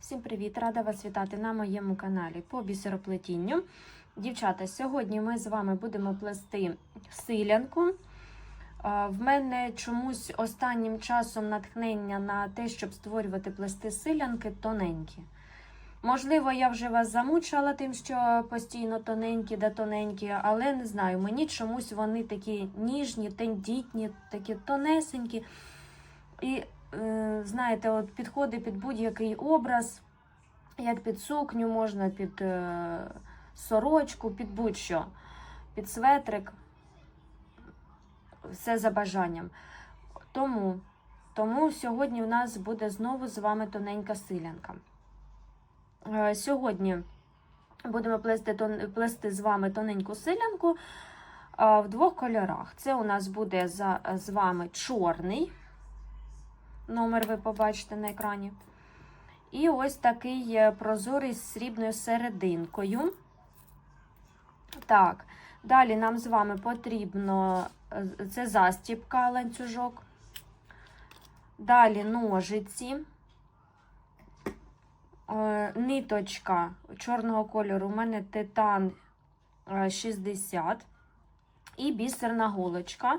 Всім привіт! Рада вас вітати на моєму каналі по бісероплетінню. Дівчата, сьогодні ми з вами будемо плести силянку. В мене чомусь останнім часом натхнення на те, щоб створювати плести силянки тоненькі. Можливо, я вже вас замучила тим, що постійно тоненькі да тоненькі, але не знаю, мені чомусь вони такі ніжні, тендітні, такі тонесенькі. І знаєте, от підходить під будь-який образ, як під сукню, можна під е, сорочку, під будь-що, під светрик. Все за бажанням. Тому, тому сьогодні в нас буде знову з вами тоненька силянка. Е, Сьогодні будемо плести, плести з вами тоненьку силянку е, в двох кольорах. Це у нас буде за, з вами чорний. Номер ви побачите на екрані. І ось такий е, прозорий з срібною серединкою. Так, далі нам з вами потрібно е, це застіпка ланцюжок. Далі ножиці, Е, ниточка чорного кольору. У мене титан е, 60 і бісерна голочка.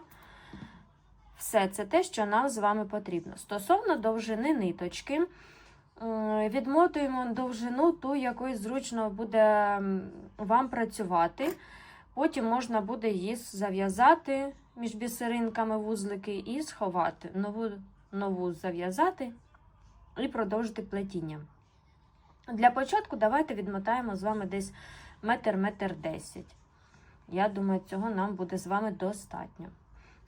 Все це те, що нам з вами потрібно. Стосовно довжини ниточки, відмотуємо довжину ту, якою зручно буде вам працювати. Потім можна буде її зав'язати між бісеринками вузлики і сховати. Нову, нову зав'язати і продовжити плетіння. Для початку давайте відмотаємо з вами десь метр-метр десять. Я думаю, цього нам буде з вами достатньо.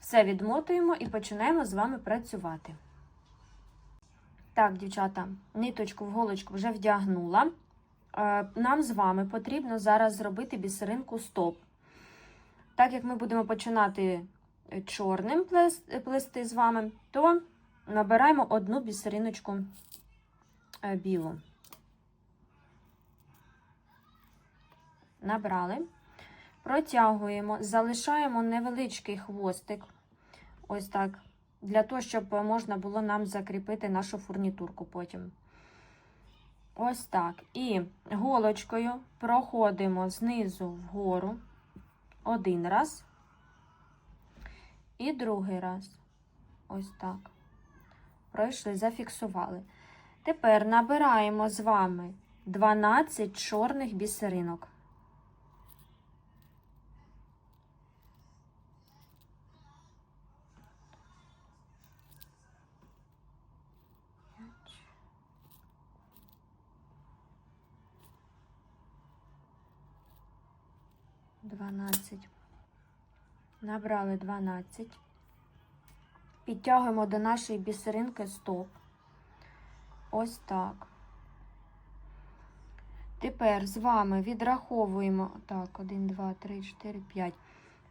Все відмотуємо і починаємо з вами працювати. Так, дівчата, ниточку в голочку вже вдягнула. Е, Нам з вами потрібно зараз зробити бісеринку стоп. Так як ми будемо починати чорним плес- плести з вами, то набираємо одну бісериночку е, білу. Набрали. Протягуємо, залишаємо невеличкий хвостик. Ось так. Для того, щоб можна було нам закріпити нашу фурнітурку потім. Ось так. І голочкою проходимо знизу вгору один раз. І другий раз. Ось так. Пройшли, зафіксували. Тепер набираємо з вами 12 чорних бісеринок. Дванадцять. Набрали 12. Підтягуємо до нашої бісеринки стоп. Ось так. Тепер з вами відраховуємо. Так, 1, 2, 3, 4, 5.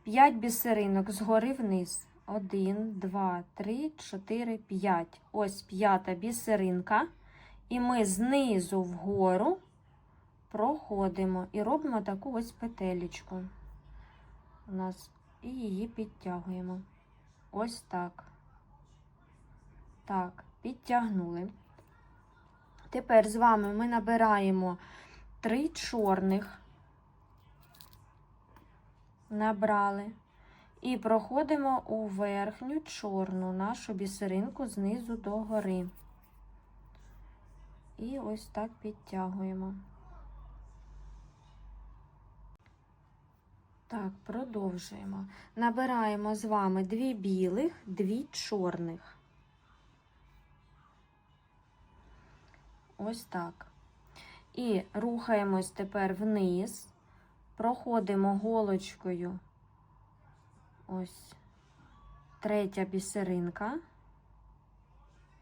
5 бісеринок згори вниз. 1, 2, 3, 4, 5. Ось п'ята бісеринка. І ми знизу вгору проходимо і робимо таку ось петелечку. У нас і її підтягуємо. Ось так. Так, підтягнули. Тепер з вами ми набираємо три чорних, набрали, і проходимо у верхню чорну нашу бісеринку знизу до гори. І ось так підтягуємо. Так, продовжуємо. Набираємо з вами дві білих, дві чорних. Ось так. І рухаємось тепер вниз, проходимо голочкою. Ось третя бісеринка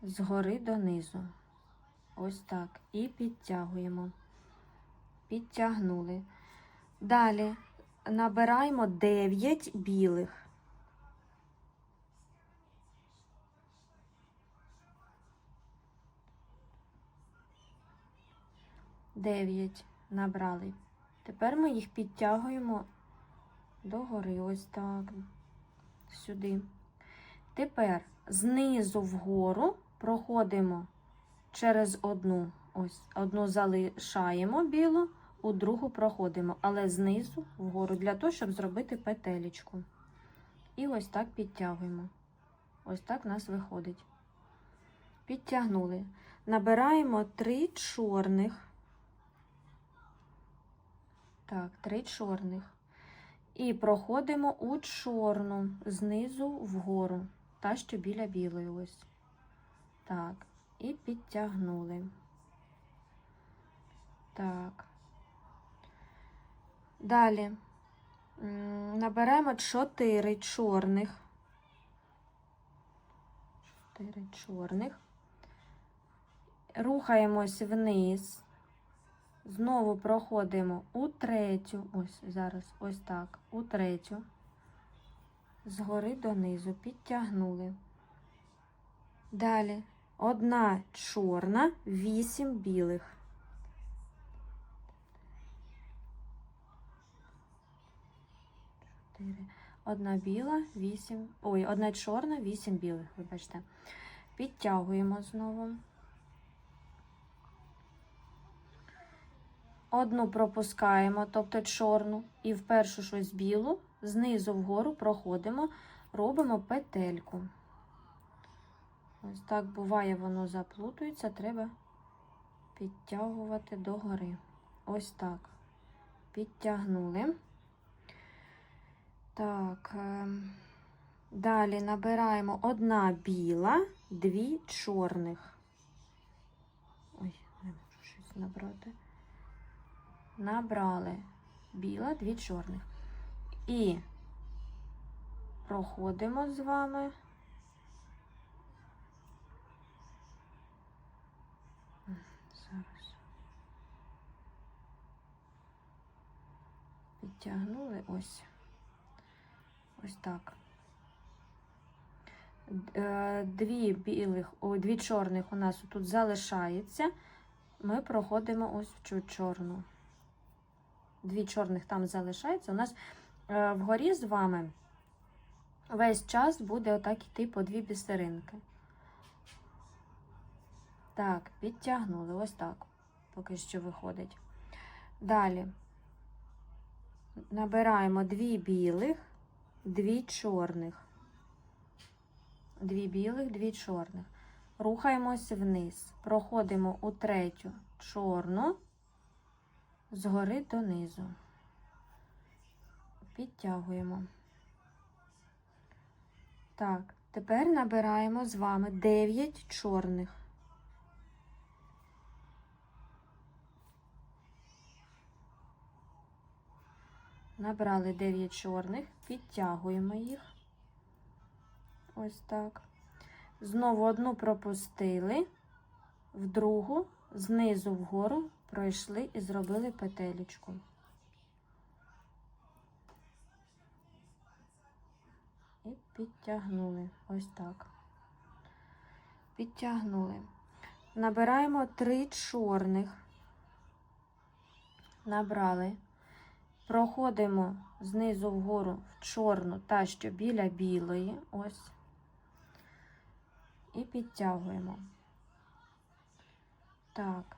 згори донизу. Ось так. І підтягуємо. Підтягнули. Далі набираємо 9 білих. Дев'ять набрали. Тепер ми їх підтягуємо догори, ось так, сюди. Тепер знизу вгору проходимо через одну. Ось, одну залишаємо білу, у другу проходимо, але знизу вгору, для того, щоб зробити петелечку. І ось так підтягуємо. Ось так в нас виходить. Підтягнули. Набираємо три чорних. Так, три чорних. І проходимо у чорну, знизу вгору. Та, що біля білої ось. Так. І підтягнули. Так. Далі. Наберемо 4 чорних. 4 чорних. Рухаємось вниз. Знову проходимо у третю. Ось зараз, ось так, у третю. Згори донизу підтягнули. Далі одна чорна, вісім білих. Чотири. Одна біла, вісім. Ой, одна чорна, вісім білих, вибачте. Підтягуємо знову. Одну пропускаємо, тобто чорну, і в першу щось білу, знизу вгору проходимо, робимо петельку. Ось так буває, воно заплутується, треба підтягувати догори. Ось так. Підтягнули. Так, ем, далі набираємо одна біла, дві чорних. Ой, не можу щось набрати. Набрали біла, дві чорних. І проходимо з вами. Зараз. Підтягнули ось. Ось так. Е, Дві білих, ой, дві чорних у нас тут залишається. Ми проходимо ось в цю чорну. Дві чорних там залишається. У нас е, вгорі з вами весь час буде отак йти по дві бісеринки. Так, підтягнули. Ось так. Поки що виходить. Далі набираємо дві білих, дві чорних. Дві білих, дві чорних. Рухаємось вниз. Проходимо у третю чорну, згори донизу. Підтягуємо. Так, тепер набираємо з вами 9 чорних. Набрали 9 чорних, підтягуємо їх. Ось так. Знову одну пропустили, в другу, знизу вгору пройшли і зробили петелечку. І підтягнули. Ось так. Підтягнули. Набираємо три чорних. Набрали. Проходимо знизу вгору в чорну, та що біля білої. Ось. І підтягуємо. Так,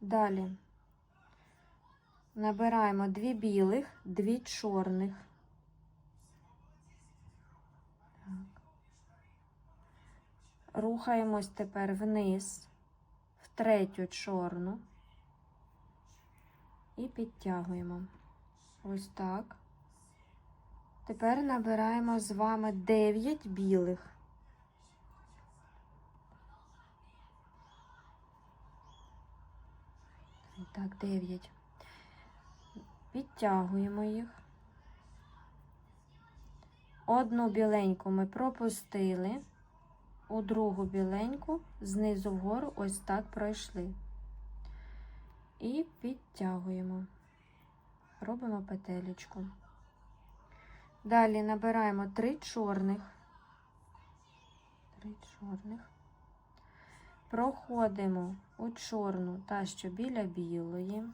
далі набираємо дві білих, дві чорних. Рухаємось тепер вниз в третю чорну і підтягуємо. Ось так. Тепер набираємо з вами 9 білих. Так, 9. Підтягуємо їх. Одну біленьку ми пропустили, у другу біленьку знизу вгору ось так пройшли. І підтягуємо. Робимо петелечку. Далі набираємо три чорних. Три чорних. Проходимо у чорну та що біля білої.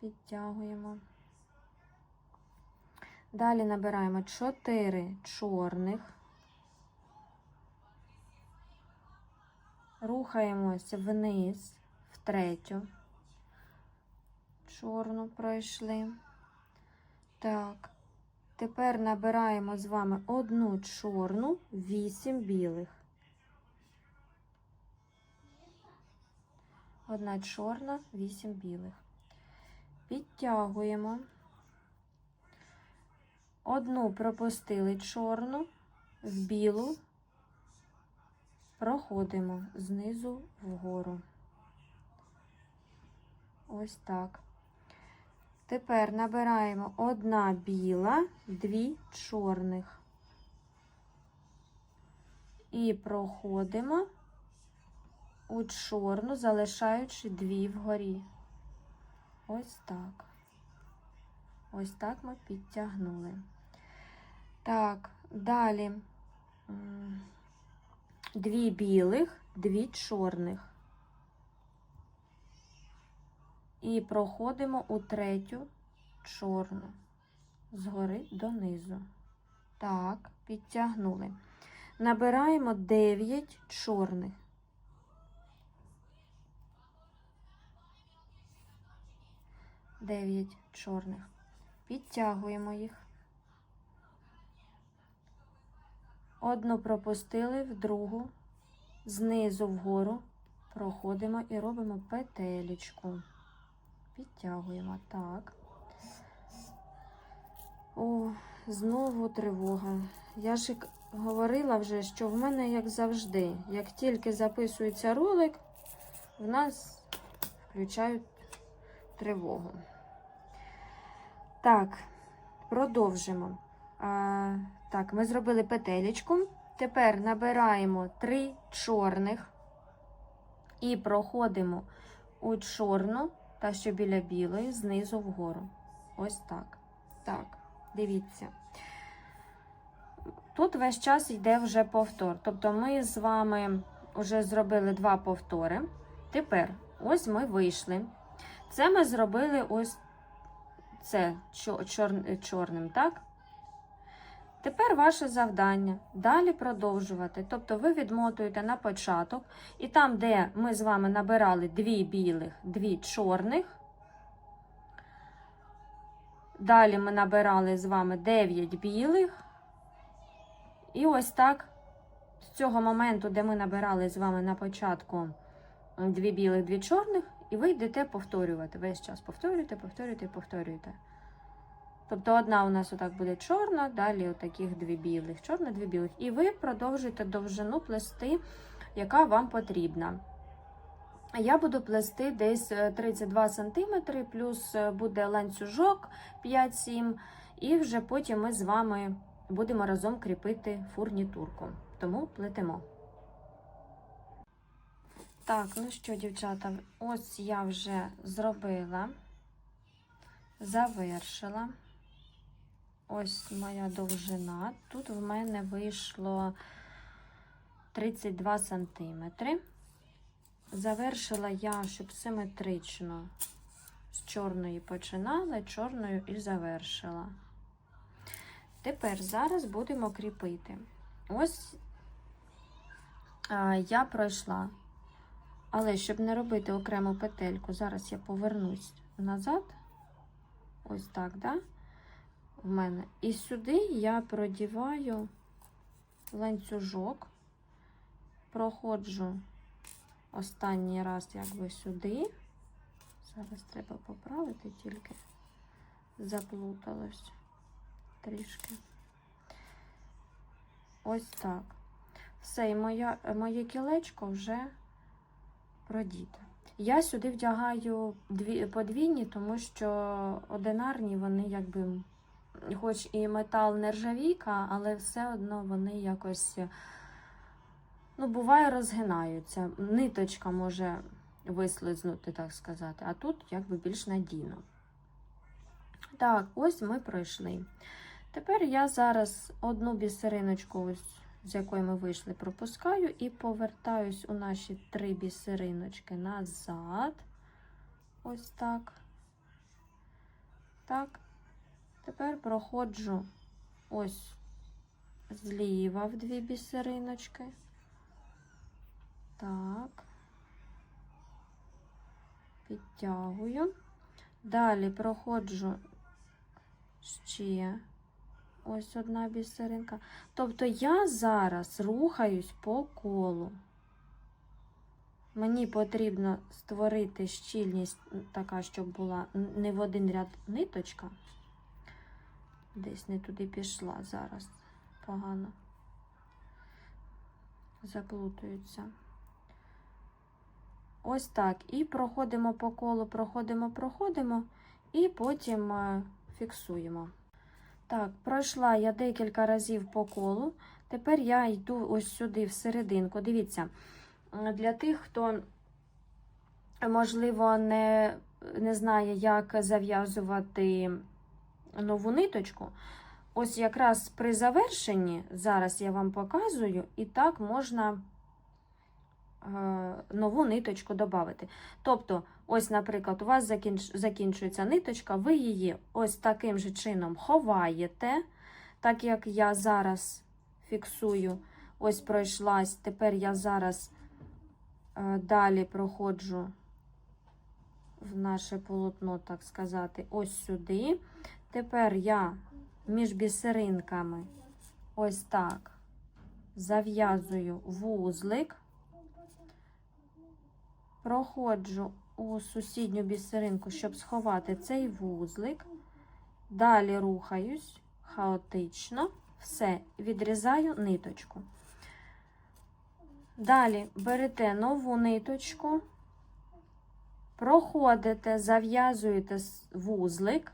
Підтягуємо. Далі набираємо 4 чорних. Рухаємося вниз, в третю. Чорну пройшли. Так. Тепер набираємо з вами одну чорну, вісім білих. Одна чорна, вісім білих. Підтягуємо. Одну пропустили чорну, в білу проходимо знизу вгору. Ось так. Тепер набираємо одна біла, дві чорних. І проходимо у чорну, залишаючи дві вгорі. Ось так. Ось так ми підтягнули. Так, далі дві білих, дві чорних. І проходимо у третю чорну, згори донизу. Так, підтягнули. Набираємо 9 чорних. Дев'ять чорних. Підтягуємо їх. Одну пропустили в другу, знизу вгору проходимо і робимо петелечку. Підтягуємо так. О, знову тривога. Я ж говорила вже, що в мене, як завжди, як тільки записується ролик, в нас включають тривогу. Так, продовжимо. А, так, ми зробили петелечку. Тепер набираємо три чорних і проходимо у чорну, та що біля білої, знизу вгору. Ось так. Так, дивіться. Тут весь час йде вже повтор. Тобто ми з вами вже зробили два повтори. Тепер ось ми вийшли. Це ми зробили ось це чор, чор, чорним, так? Тепер ваше завдання далі продовжувати. Тобто ви відмотуєте на початок, і там, де ми з вами набирали дві білих, дві чорних. Далі ми набирали з вами 9 білих. І ось так, з цього моменту, де ми набирали з вами на початку дві білих, дві чорних, і ви йдете повторювати. Весь час повторюєте, повторюєте, повторюєте. Тобто одна у нас отак буде чорна, далі отаких дві білих, чорна, дві білих. І ви продовжуєте довжину плести, яка вам потрібна. Я буду плести десь е, 32 см, плюс е, буде ланцюжок 5-7, і вже потім ми з вами будемо разом кріпити фурнітурку. Тому плетемо. Так, ну що, дівчата, ось я вже зробила, завершила. Ось моя довжина. Тут в мене вийшло 32 сантиметри. Завершила я, щоб симетрично з чорної починала, чорною і завершила. Тепер зараз будемо кріпити. Ось я пройшла. Але щоб не робити окрему петельку, зараз я повернусь назад. Ось так, да? В мене. І сюди я продіваю ланцюжок, проходжу останній раз, якби сюди. Зараз треба поправити, тільки заплуталось трішки. Ось так. Все, і моя, моє кілечко вже продіте. Я сюди вдягаю дві, подвійні, тому що одинарні вони якби, хоч і метал нержавійка, але все одно вони якось, ну, буває, розгинаються. Ниточка може вислизнути, так сказати, а тут якби більш надійно. Так, ось ми пройшли. Тепер я зараз одну бісериночку, ось, з якої ми вийшли, пропускаю і повертаюсь у наші три бісериночки назад. Ось так. Так. Тепер проходжу ось зліва в дві бісериночки. Так. Підтягую. Далі проходжу ще ось одна бісеринка. Тобто я зараз рухаюсь по колу. Мені потрібно створити щільність така, щоб була не в один ряд ниточка. Десь не туди пішла зараз. Погано. Заплутаються. Ось так. І проходимо по колу, проходимо, проходимо, і потім е, фіксуємо. Так, пройшла я декілька разів по колу. Тепер я йду ось сюди, в серединку. Дивіться, для тих, хто, можливо, не, не знає, як зав'язувати нову ниточку. Ось якраз при завершенні, зараз я вам показую, і так можна е, нову ниточку додати. Тобто, ось, наприклад, у вас закінч... закінчується ниточка, ви її ось таким же чином ховаєте, так як я зараз фіксую, ось пройшлась, тепер я зараз е, далі проходжу в наше полотно, так сказати, ось сюди. Тепер я між бісеринками. Ось так. Зав'язую вузлик, проходжу у сусідню бісеринку, щоб сховати цей вузлик. Далі рухаюсь. Хаотично, все, відрізаю ниточку. Далі берете нову ниточку, проходите, зав'язуєте вузлик.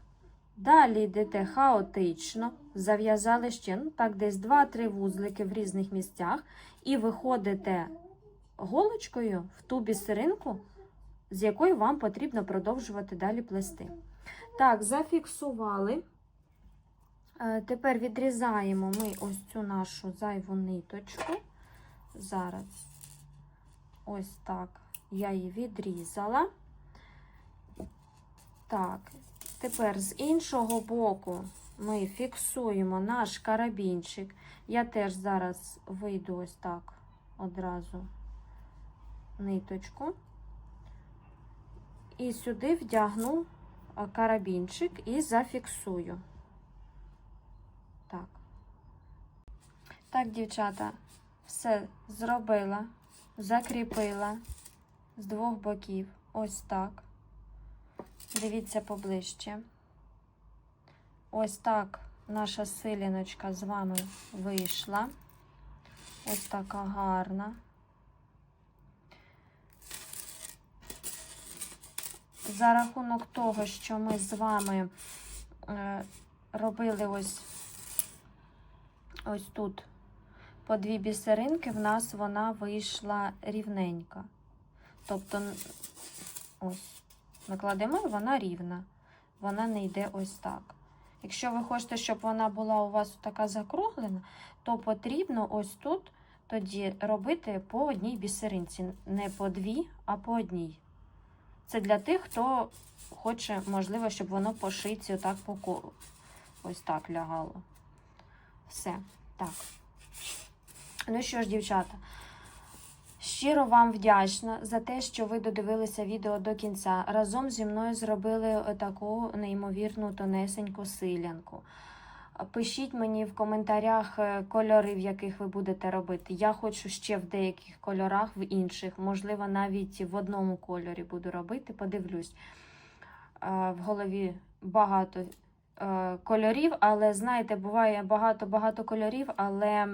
Далі йдете хаотично, зав'язали ще, ну так, десь 2-3 вузлики в різних місцях, і виходите голочкою в ту бісеринку, з якою вам потрібно продовжувати далі плести. Так, зафіксували. Е, Тепер відрізаємо ми ось цю нашу зайву ниточку. Зараз ось так я її відрізала. Так, Тепер з іншого боку ми фіксуємо наш карабінчик. Я теж зараз вийду ось так одразу ниточку. І сюди вдягну карабінчик і зафіксую. Так. Так, дівчата, все зробила, закріпила з двох боків. Ось так. Дивіться поближче. Ось так наша силіночка з вами вийшла. Ось така гарна. За рахунок того, що ми з вами е, робили ось, ось тут по дві бісеринки, в нас вона вийшла рівненька. Тобто, ось. Ми кладемо, і вона рівна. Вона не йде ось так. Якщо ви хочете, щоб вона була у вас така закруглена, то потрібно ось тут тоді робити по одній бісеринці. Не по дві, а по одній. Це для тих, хто хоче, можливо, щоб воно по шиці отак по колу. Ось так лягало. Все. Так. Ну що ж, дівчата. Щиро вам вдячна за те, що ви додивилися відео до кінця. Разом зі мною зробили таку неймовірну тонесеньку силянку. Пишіть мені в коментарях е, кольори, в яких ви будете робити. Я хочу ще в деяких кольорах, в інших, можливо, навіть в одному кольорі буду робити, подивлюсь. Е, В голові багато е, кольорів, але знаєте, буває багато-багато кольорів, але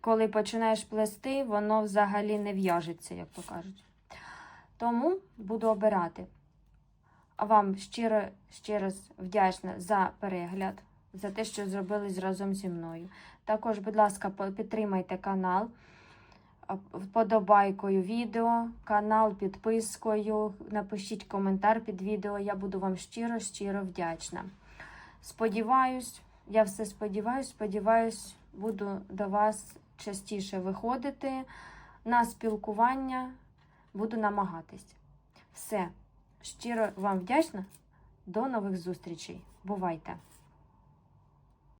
коли починаєш плести, воно взагалі не в'яжеться, як то кажуть. Тому буду обирати. А вам щиро ще раз вдячна за перегляд, за те, що зробили разом зі мною. Також, будь ласка, підтримайте канал вподобайкою відео, канал підпискою. Напишіть коментар під відео. Я буду вам щиро, щиро вдячна. Сподіваюсь, я все сподіваюсь, сподіваюсь, буду до вас частіше виходити на спілкування, буду намагатись. Все, щиро вам вдячна. До нових зустрічей. Бувайте!